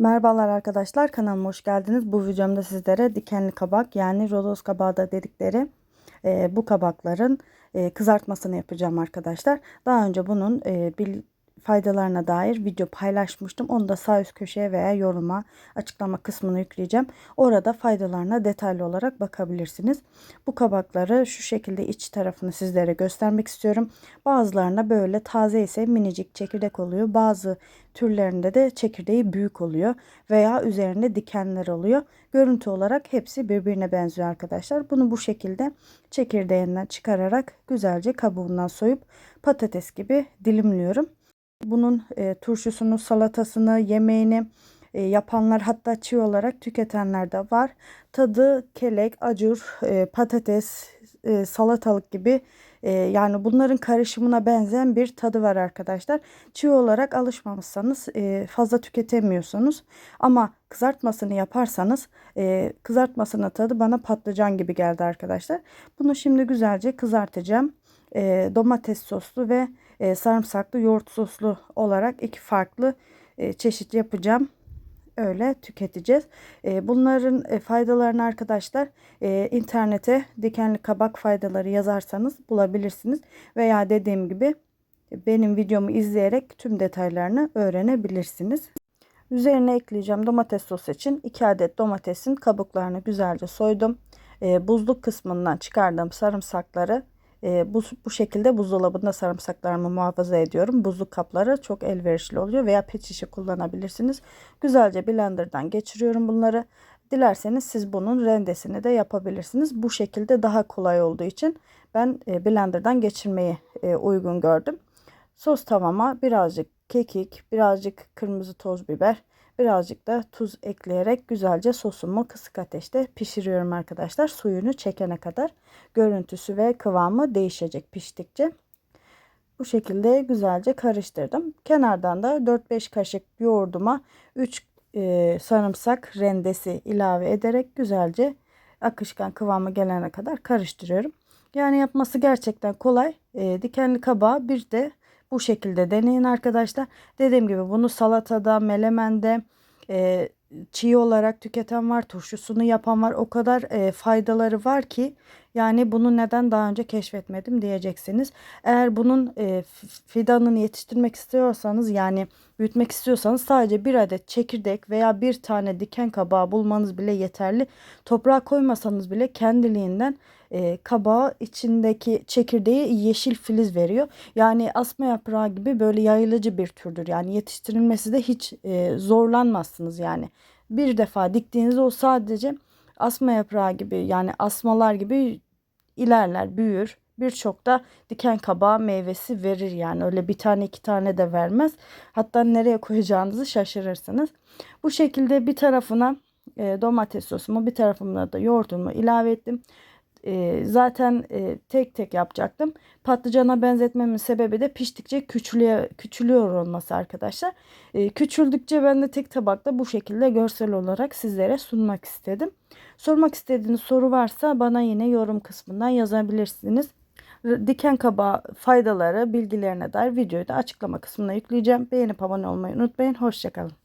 Merhabalar arkadaşlar kanalıma hoş geldiniz. Bu videomda sizlere dikenli kabak yani rodos kabağı da dedikleri e, bu kabakların e, kızartmasını yapacağım arkadaşlar. Daha önce bunun e, bil, faydalarına dair video paylaşmıştım. Onu da sağ üst köşeye veya yoruma açıklama kısmına yükleyeceğim. Orada faydalarına detaylı olarak bakabilirsiniz. Bu kabakları şu şekilde iç tarafını sizlere göstermek istiyorum. Bazılarına böyle taze ise minicik çekirdek oluyor. Bazı türlerinde de çekirdeği büyük oluyor veya üzerinde dikenler oluyor. Görüntü olarak hepsi birbirine benziyor arkadaşlar. Bunu bu şekilde çekirdeğinden çıkararak güzelce kabuğundan soyup patates gibi dilimliyorum. Bunun e, turşusunu, salatasını, yemeğini e, yapanlar hatta çiğ olarak tüketenler de var. Tadı kelek, acur, e, patates, e, salatalık gibi e, yani bunların karışımına benzeyen bir tadı var arkadaşlar. Çiğ olarak alışmamışsanız e, fazla tüketemiyorsunuz ama kızartmasını yaparsanız e, kızartmasının tadı bana patlıcan gibi geldi arkadaşlar. Bunu şimdi güzelce kızartacağım. E, domates soslu ve e, sarımsaklı yoğurt soslu olarak iki farklı e, çeşit yapacağım. Öyle tüketeceğiz. E, bunların e, faydalarını arkadaşlar e, internete dikenli kabak faydaları yazarsanız bulabilirsiniz. Veya dediğim gibi benim videomu izleyerek tüm detaylarını öğrenebilirsiniz. Üzerine ekleyeceğim domates sosu için 2 adet domatesin kabuklarını güzelce soydum. E, buzluk kısmından çıkardığım sarımsakları e, bu, bu şekilde buzdolabında sarımsaklarımı muhafaza ediyorum. Buzluk kapları çok elverişli oluyor veya pet şişe kullanabilirsiniz. Güzelce blenderdan geçiriyorum bunları. Dilerseniz siz bunun rendesini de yapabilirsiniz. Bu şekilde daha kolay olduğu için ben e, blenderdan geçirmeyi e, uygun gördüm. Sos tavama birazcık kekik, birazcık kırmızı toz biber, birazcık da tuz ekleyerek güzelce sosumu kısık ateşte pişiriyorum arkadaşlar. Suyunu çekene kadar görüntüsü ve kıvamı değişecek piştikçe. Bu şekilde güzelce karıştırdım. Kenardan da 4-5 kaşık yoğurduma 3 e, sarımsak rendesi ilave ederek güzelce akışkan kıvamı gelene kadar karıştırıyorum. Yani yapması gerçekten kolay. E, dikenli kabağı bir de bu şekilde deneyin arkadaşlar. Dediğim gibi bunu salatada, melemende, e, çiğ olarak tüketen var, turşusunu yapan var. O kadar e, faydaları var ki yani bunu neden daha önce keşfetmedim diyeceksiniz. Eğer bunun e, fidanını yetiştirmek istiyorsanız yani büyütmek istiyorsanız sadece bir adet çekirdek veya bir tane diken kabağı bulmanız bile yeterli. Toprağa koymasanız bile kendiliğinden e, kabağı içindeki çekirdeği yeşil filiz veriyor. Yani asma yaprağı gibi böyle yayılıcı bir türdür. Yani yetiştirilmesi de hiç e, zorlanmazsınız yani. Bir defa diktiğinizde o sadece asma yaprağı gibi yani asmalar gibi ilerler, büyür. Birçok da diken kabağı meyvesi verir yani öyle bir tane iki tane de vermez. Hatta nereye koyacağınızı şaşırırsınız. Bu şekilde bir tarafına e, domates sosumu bir tarafına da yoğurtumu ilave ettim. E, zaten e, tek tek yapacaktım. Patlıcana benzetmemin sebebi de piştikçe küçülüyor, küçülüyor olması arkadaşlar. E, küçüldükçe ben de tek tabakta bu şekilde görsel olarak sizlere sunmak istedim. Sormak istediğiniz soru varsa bana yine yorum kısmından yazabilirsiniz. Diken kabağı faydaları, bilgilerine dair videoyu da açıklama kısmına yükleyeceğim. Beğenip abone olmayı unutmayın. Hoşçakalın.